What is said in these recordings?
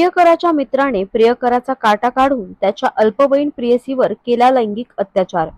प्रियकराच्या मित्राने प्रियकराचा काटा काढून त्याच्या अल्पवयीन प्रियसीवर केला लैंगिक अत्याचार.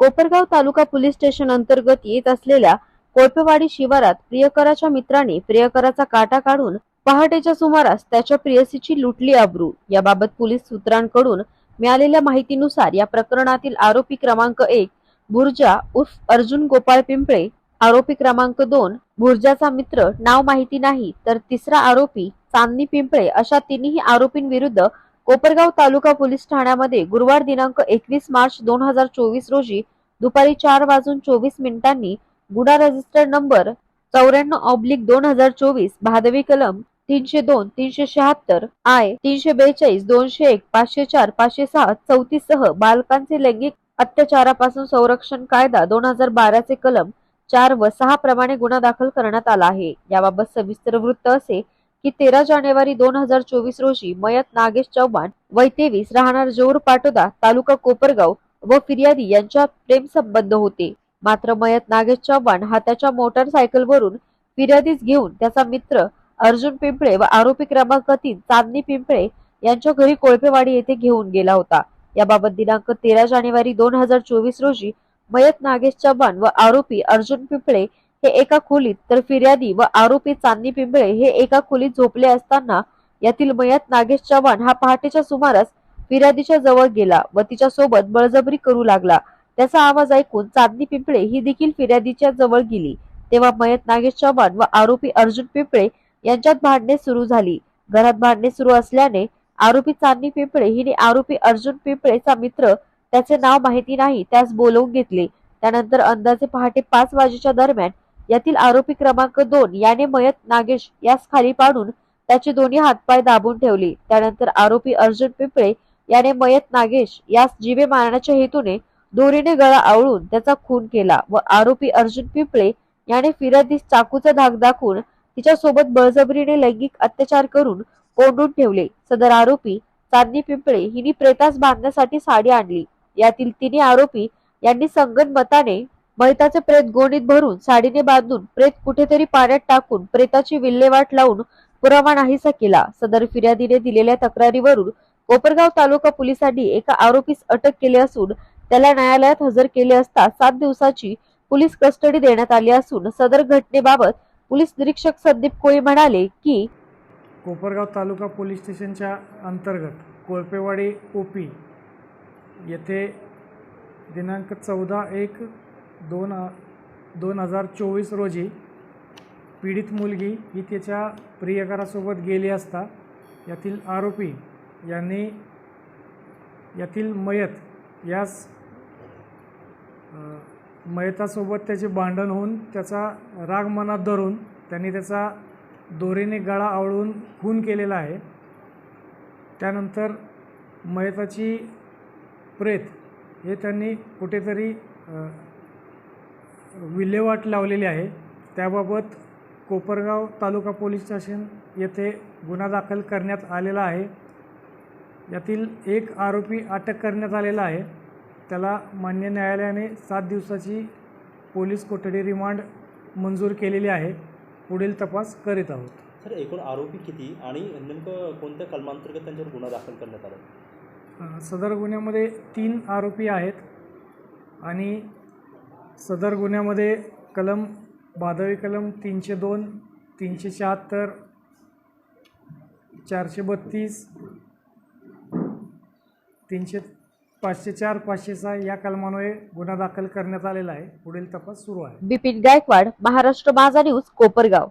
कोपरगाव तालुका पोलीस स्टेशन अंतर्गत येत असलेल्या कोळपेवाडी शिवारात प्रियकराच्या मित्राने प्रियकराचा काटा काढून पहाटेच्या सुमारास त्याच्या प्रियसीची लुटली अब्रू. याबाबत पोलीस सूत्रांकडून मिळालेल्या माहितीनुसार या प्रकरणातील आरोपी क्रमांक एक भुर्जा उर्फ अर्जुन गोपाळ पिंपळे. आरोपी क्रमांक दोन भुर्जाचा मित्र नाव माहिती नाही तर तिसरा आरोपी चांदणी पिंपळे अशा तिन्ही आरोपींविरुद्ध कोपरगाव तालुका पोलीस ठाण्यामध्ये गुरुवार दिनांक एकवीस मार्च दोन हजार चोवीस रोजी दुपारी चार वाजून चोवीस मिनिटांनी गुन्हा रजिस्टर नंबर चौऱ्याण्णव ऑब्लिक दोन हजार चोवीस भादवी कलम तीनशे दोन तीनशे शहात्तर आय तीनशे बेचाळीस दोनशे एक पाचशे चार पाचशे सहा चौतीस सह बालकांचे लैंगिक अत्याचारापासून संरक्षण कायदा दोन हजार बाराचे कलम चार व सहा प्रमाणे गुन्हा दाखल करण्यात आला आहे. याबाबत सविस्तर वृत्त असे की तेरा जानेवारी दोन हजार चोवीस रोजी मयत नागेश चव्हाण वय तेवीस राहणार जोर पाटोदा तालुका कोपरगाव व फिर्यादी यांच्या प्रेम संबंध होते. मात्र मयत नागेश चव्हाण हा त्याच्या मोटरसायकलवरून फिर्यादीस घेऊन त्याचा मित्र अर्जुन पिंपळे व आरोपी क्रमांक तीन चांदणी पिंपळे यांच्या घरी कोळपेवाडी येथे घेऊन गेला होता. याबाबत दिनांक तेरा जानेवारी दोन हजार चोवीस रोजी मयत नागेश चव्हाण व आरोपी अर्जुन पिंपळे हे एका खोलीत तर फिर्यादी व आरोपी चांदणी पिंपळे हे एका खोलीत झोपले असताना यातील मयत नागेश चव्हाण हा पहाटेच्या सुमारास फिर्यादीच्या जवळ गेला व तिच्या सोबत बळजबरी करू लागला. त्याचा आवाज ऐकून चांदणी पिंपळे ही देखील फिर्यादीच्या जवळ गेली. तेव्हा मयत नागेश चव्हाण व आरोपी अर्जुन पिंपळे यांच्यात भांडणे सुरू झाली. घरात भांडणे सुरू असल्याने आरोपी चांदणी पिंपळे हिने आरोपी अर्जुन पिंपळेचा मित्र त्याचे नाव माहिती नाही त्यास बोलवून घेतले. त्यानंतर अंदाजे पहाटे पाच वाजेच्या दरम्यान यातील आरोपी क्रमांक दोन याने मयत नागेश यास खाली पाडून त्याचे दोन्ही हातपाय दाबून ठेवले. त्यानंतर आरोपी अर्जुन पिंपळे याने मयत नागेश यास जीवे मारण्याच्या हेतूने दोरीने गळा आवळून त्याचा खून केला व आरोपी अर्जुन पिंपळे याने फिर्यादीस चाकूचा धाक दाखवून तिच्यासोबत बळजबरीने लैंगिक अत्याचार करून कोंडून ठेवले. सदर आरोपी चांदणी पिंपळे हिने प्रेतास बांधण्यासाठी साडी आणली. यातील तिन्ही आरोपी यांनी संगनमताने मैताचे प्रेत गोणीत भरून साडीने बांधून प्रेत कुठेतरी पाण्यात टाकून प्रेताची विल्हेवाट लावून पुरावा नाहीसा केला. सदर फिर्यादीने दिलेल्या तक्रारीवरून कोपरगाव तालुका पोलिसांनी एका आरोपीस अटक केली असून त्याला न्यायालयात हजर केले असता सात दिवसाची पोलीस कस्टडी देण्यात आली असून सदर घटनेबाबत पोलीस निरीक्षक संदीप कोळी म्हणाले की कोपरगाव तालुका पोलीस स्टेशनच्या अंतर्गत कोळपेवाडी ओपी येथे दिनांक चौदा एक दोन दोन हजार चोवीस रोजी पीडित मुलगी ही त्याच्या प्रियकरासोबत गेली असता यातील आरोपी यांनी यातील मयत यास मयतासोबत त्याचे भांडण होऊन त्याचा राग मनात धरून त्यांनी त्याचा दोरीने गळा आवळून खून केलेला आहे. त्यानंतर मयताची प्रेत हे त्यांनी कुठेतरी विल्हेवाट लावलेली आहे. त्याबाबत कोपरगाव तालुका पोलीस स्टेशन येथे गुन्हा दाखल करण्यात आलेला आहे. यातील एक आरोपी अटक करण्यात आलेला आहे. त्याला मान्य न्यायालयाने सात दिवसाची पोलीस कोठडी रिमांड मंजूर केलेली आहे. पुढील तपास करीत आहोत. सर एकूण आरोपी किती आणि नेमकं कोणत्या कलमांतर्गत त्यांच्यावर गुन्हा दाखल करण्यात आला? सदर गुन्ह्यामध्ये तीन आरोपी आहेत आणि सदर गुन्ह्यामध्ये कलम भादवी कलम तीनशे दोन तीनशे शहात्तर चारशे बत्तीस तीनशे पाचशे चार पाचशे सहा या कलमांमुळे गुन्हा दाखल करण्यात आलेला आहे. पुढील तपास सुरू आहे. बिपिन गायकवाड महाराष्ट्र माझा न्यूज कोपरगाव.